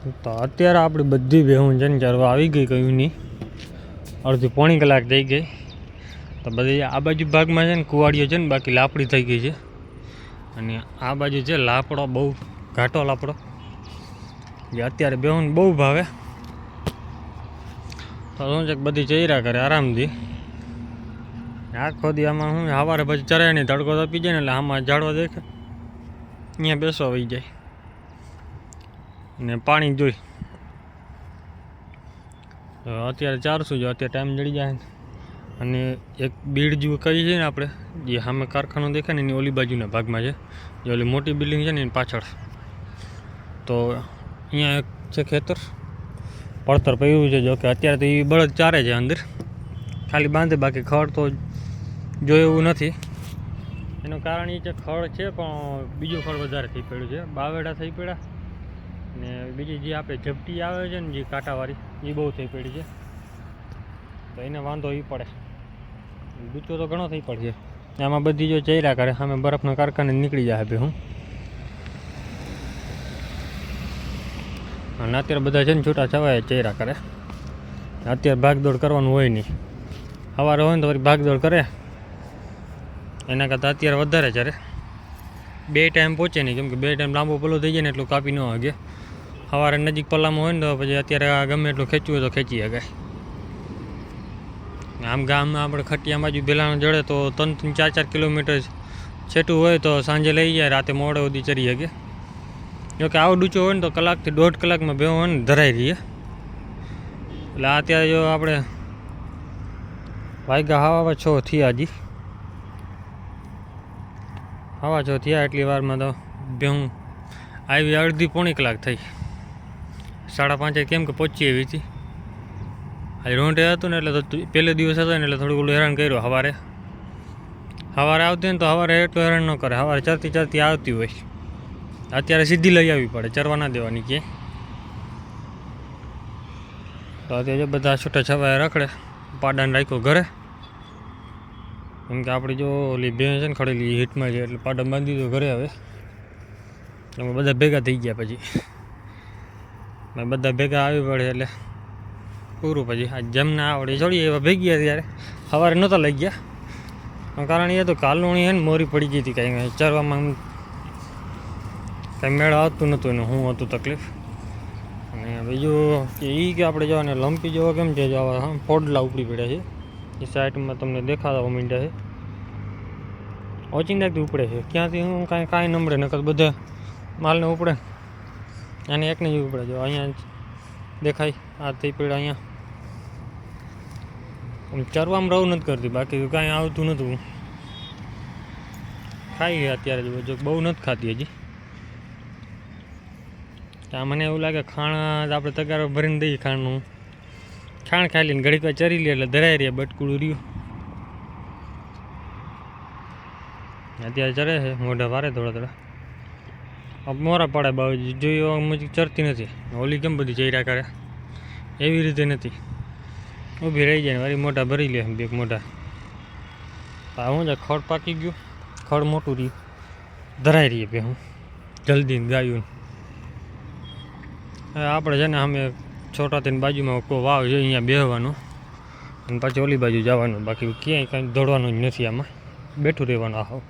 તો અત્યારે આપણી બધી બેહું છે ને ચરવા આવી ગઈ કયું નહીં અડધી પોણી કલાક થઈ ગઈ. તો બધી આ બાજુ ભાગમાં છે ને કુવાડીઓ છે ને બાકી લાપડી થઈ ગઈ છે. અને આ બાજુ છે લાપડો, બહુ ઘાટો લાપડો. જે અત્યારે બેહું બહુ ભાવે. તો શું છે બધી ચૈરા કરે આરામથી. આખો દી આમાં શું સવારે પછી ચરાય નહીં તડકો તપી જાય ને એટલે આમાં ઝાડવા દેખે. અહીંયા બેસવા વહી જાય. ને પાણી જોઈ. અત્યારે ચારસો જો, અત્યારે ટાઈમ જડી જાય. અને એક બીડ જેવું કહીએ છીએ ને આપણે, જે સામે કારખાનો દેખાય ને એની ઓલી બાજુના ભાગમાં છે. જે ઓલી મોટી બિલ્ડિંગ છે ને એની પાછળ. તો અહીંયા એક છે ખેતર. પડતર પડ્યું છે જો કે અત્યારે તો એ બળદ ચારે છે અંદર. ખાલી બાંધે, બાકી ખડ તો જોયું એવું નથી. એનું કારણ એ છે ખડ છે, પણ બીજું ખડ વધારે થઈ પડ્યું છે. બાવેડા થઈ પડ્યા. ને બીજી જે આપણે ઝપટી આવે છે ને જે કાંટાવાળી એ બહુ થઈ પડી છે. તો એને વાંધો એ પડે. ગુચ્છો તો ઘણો થઈ પડશે. આમાં બધી જો ચૈરા કરે, અમે બરફના કારખાને નીકળી જાય ભાઈ હું. અને અત્યારે બધા છે ને છૂટા છવાય ચૈરા કરે. અત્યારે ભાગદોડ કરવાનું હોય નહીં. સવારે હોય ને તો ભાગદોડ કરે. એના કરતાં અત્યારે વધારે ચરે બે ટાઈમ પહોંચે નહીં. કેમ બે ટાઈમ લાંબો પલ્લો થઈ જાય ને એટલું કાપી ન હગે. સવારે નજીક પલ્લામાં હોય ને તો પછી અત્યારે ગમે એટલું ખેંચવું હોય તો ખેંચી શકાય આમ ગામમાં આપણે ખટિયા બાજુ ભેલાનો જડે તો ત્રણ ત્રણ ચાર ચાર કિલોમીટર છેટું હોય તો સાંજે લઈ જાય, રાતે મોડે સુધી ચરી શકે જોકે આવો ડૂચો હોય ને તો કલાકથી દોઢ કલાકમાં બે હોય ને ધરાઈ રહીએ. એટલે અત્યારે જો આપણે વાગ્યા હવા છ થયા હજી. હવા છ થયા એટલી વારમાં તો ભેહું. આવી અડધી પોણી કલાક થઈ. સાડા પાંચે કેમ કે પહોંચી એવી હતી. આજે રોંટે હતું ને એટલે તો પહેલે દિવસ હતો ને એટલે થોડું ઓલું હેરાન કર્યું સવારે સવારે આવતી ને તો સવારે એટલું હેરાન ન કરે. સવારે ચરતી ચરતી આવતી હોય. અત્યારે સીધી લઈ આવવી પડે, ચરવા ના દેવાની કે. તો અત્યારે બધા છૂટા છવાયા રખડે, પાડાને રાખ્યો ઘરે. કેમ કે આપણી જો ઓલી બે છે ને ખડેલી હિટમાં છે, એટલે પાડા બાંધી દીધો ઘરે હવે. અમે બધા ભેગા થઈ ગયા પછી. બધા ભેગા આવી પડે એટલે પૂરું પછી. આ જમના આવડે છોડી એવા ભેગી ગયા ત્યારે. સવારે નહોતા લઈ ગયા. કારણ એ તો કાલુણી હે ને મોરી પડી ગઈ હતી કાંઈ ચરવામાં કાંઈ મેળ આવતું નહોતું એનું શું હતું તકલીફ. અને બીજું કે એ કે આપણે જવાને લંપી જેવો કેમ છે જવા ફોડલા ઉપડી પડ્યા છે. એ સાઈડમાં તમને દેખાડવા માંડ્યા છે. ઓચિંદાથી ઉપડે છે. ક્યાંથી હું કાંઈ કાંઈ નમડે નકર બધા માલને ઉપડે. અને એકને જ ઉપડે જો, અહીંયા દેખાય. આ પડ્યા અહીંયા. ચરવામાં રહું નથી કરતી, બાકી કાંઈ આવતું નહોતું ખાઈ અત્યારે જ બહુ નથી ખાતી હજી. મને એવું લાગે ખાણ આપણે તગારો ભરીને દઈએ ખાણનું. ખાણ ખાઈ લઈને ઘડીક ચરી લે એટલે ધરાઈ રહ્યા બટકુડું રહ્યું. અત્યારે ચરે છે, મોઢા વારે થોડા થોડા. મોરા પડે બાબુ જોયું મુજબ ચરતી નથી. ઓલી કેમ બધી ચૈરા કરે? એવી રીતે નથી. ઊભી રહી જાય ને મોઢા ભરી લે બે મોઢા. હું છે, ખડ પાકી ગયું. ખડ મોટું રહ્યું. ધરાઈ રહીએ બે હું. જલ્દી ગાયું. હવે આપણે છે ને, અમે છોટા તેની બાજુમાં કોઈ વાવ છે, અહીંયા બેહવાનું. અને પાછી ઓલી બાજુ જવાનું. બાકી ક્યાંય કાંઈ દોડવાનું જ નથી આમાં. બેઠું રહેવાનું આહો.